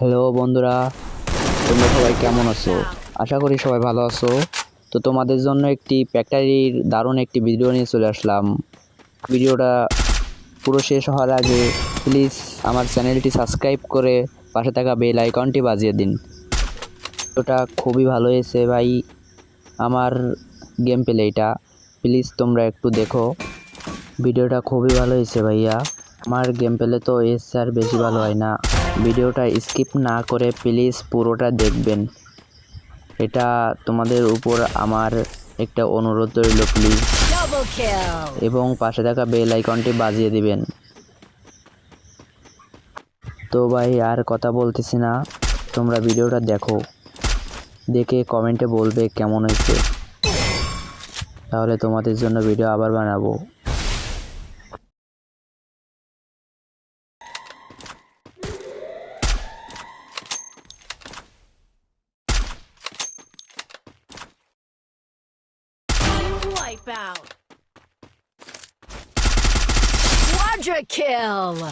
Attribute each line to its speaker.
Speaker 1: Hello বন্ধুরা। তোমরা সবাই কেমন আছো? আশা করি সবাই ভালো আছো। তো তোমাদের জন্য একটি ফ্যাক্টরির দারুণ একটি ভিডিও নিয়ে চলে আসলাম। ভিডিওটা পুরো শেষ হওয়ার আগে প্লিজ আমার চ্যানেলটি সাবস্ক্রাইব করে পাশে থাকা বেল আইকনটি বাজিয়ে দিন। ওটা খুবই ভালো হয়েছে ভাই, আমার গেম প্লেটা প্লিজ তোমরা একটু দেখো। ভিডিওটা খুবই ভালো হয়েছে ভাইয়া। আমার গেম প্লে তো এর আর বেশি ভালো হয় না। ভিডিওটা স্কিপ না করে প্লিজ পুরোটা দেখবেন। এটা তোমাদের উপর আমার একটা অনুরোধ রইল প্লিজ। এবং পাশে থাকা বেল আইকনটি বাজিয়ে দিবেন। তো ভাই আর কথা বলতেছি না। তোমরা ভিডিওটা দেখো। দেখে কমেন্টে বলবে কেমন হয়েছে। তাহলে তোমাদের জন্য ভিডিও আবার বানাবো।
Speaker 2: Wipeout. Quadra kill.